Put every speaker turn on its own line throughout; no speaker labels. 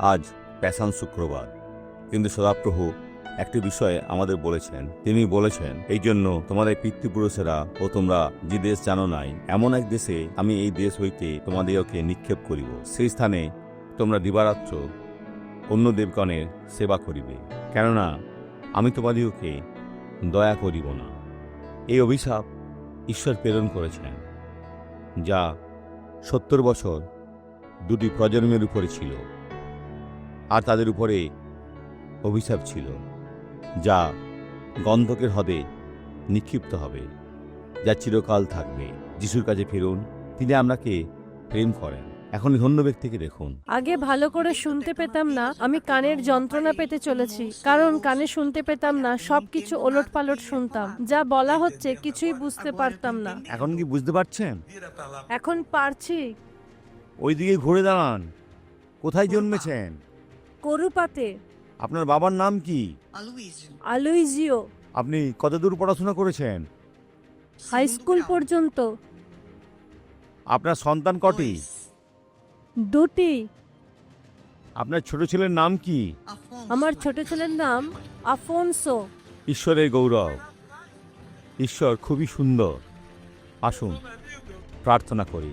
আজ প্যাশান শুক্রবার। কিন্তু সদাপ্রভু একটি বিষয়ে আমাদের বলেছেন। তিনি বলেছেন, এই জন্য তোমাদের পিতৃপুরুষেরা ও তোমরা যে দেশ জানো নাই, এমন এক দেশে আমি এই দেশ হইতে তোমাদেরকে নিক্ষেপ করিব। সেই স্থানে তোমরা দিবারাত্র অন্য দেবগণের সেবা করিবে। কেননা আমি তোমাদিওকে দয়া করিব না। এই অভিশাপ ঈশ্বর প্রেরণ করেছেন, যা সত্তর বছর দুটি প্রজন্মের উপরে ছিল। আর তাদের উপরে অভিশাপ ছিল যা গন্ধকের হদে নিক্ষিপ্ত হবে যা চিরকাল থাকবে। যিশুর কাছে ফিরুন তিনি আপনাকে প্রেম করেন। এখন ধন্য ব্যক্তিকে দেখুন।
আগে ভালো করে শুনতে পেতাম না আমি কানের যন্ত্রণা পেতে চলেছি কারণ কানে শুনতে পেতাম না সবকিছু ওলট পালট শুনতাম যা বলা হচ্ছে কিছুই বুঝতে পারতাম না।
এখন কি বুঝতে পারছেন?
এখন পারছি।
ওইদিকে ঘুরে দাঁড়ান। কোথায় জন্মেছেন?
করুপাতে।
আপনার বাবার নাম কি?
আলুইজিও।
আপনি কতদূর পড়াশোনা করেছেন?
হাই স্কুল পর্যন্ত।
আপনার সন্তান কটি?
দুটি।
আপনার ছোট ছেলের নাম কি?
আমার ছোট ছেলের নাম আফোনসো।
ঈশ্বরের গৌরব। ঈশ্বর খুবই সুন্দর। আসুন প্রার্থনা করি।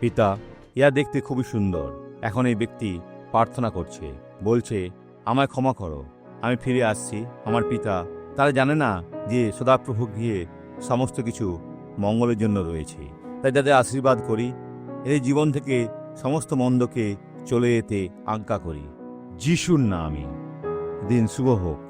পিতা ইয়া দেখতে খুবই সুন্দর। এখন এই ব্যক্তি প্রার্থনা করছে। বলছে, আমায় ক্ষমা করো। আমি ফিরে আসছি। আমার পিতা, তারা জানে না যে সদাপ্রভু গিয়ে সমস্ত কিছু মঙ্গলের জন্য রয়েছে। তাই তাদের আশীর্বাদ করি। এদের জীবন থেকে সমস্ত মন্দকে চলে যেতে আজ্ঞা করি। যিশুর নামে। দিন শুভ হোক।